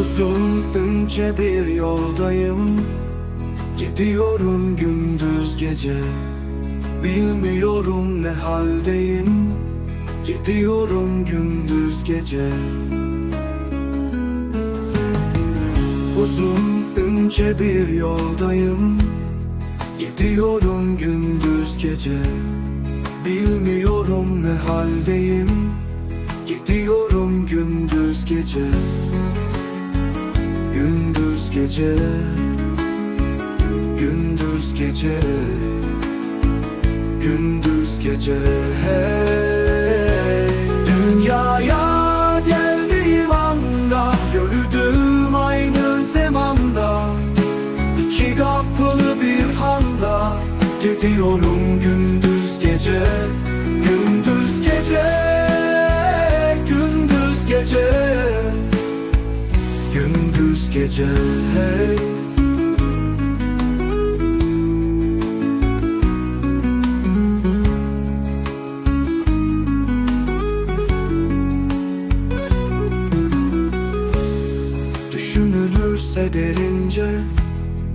Uzun ince bir yoldayım. Gidiyorum gündüz gece. Bilmiyorum ne haldeyim. Gidiyorum gündüz gece. Uzun ince bir yoldayım. Gidiyorum gündüz gece. Bilmiyorum ne haldeyim. Gidiyorum gündüz gece gece Gündüz gece Gündüz gece hey. Dünyaya geldiğim anda Gördüğüm aynı zamanda İki kapılı bir handa Gidiyorum gündüz gece Gündüz gece Gündüz gece hey. Düşünülürse derince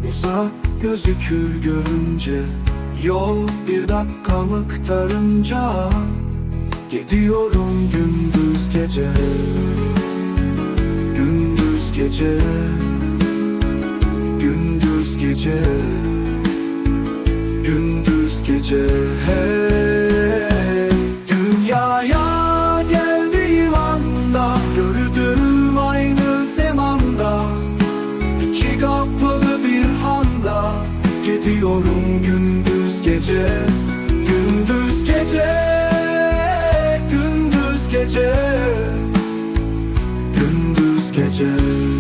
Uzak gözükür görünce Yol bir dakika miktarınca Gidiyorum gündüz gece gece Gündüz gece Gündüz gece. Hey Dünyaya geldiğim anda Gördüğüm aynı zamanda İki kapılı bir handa Gidiyorum gündüz gece Gündüz gece Gündüz gece Gündüz gece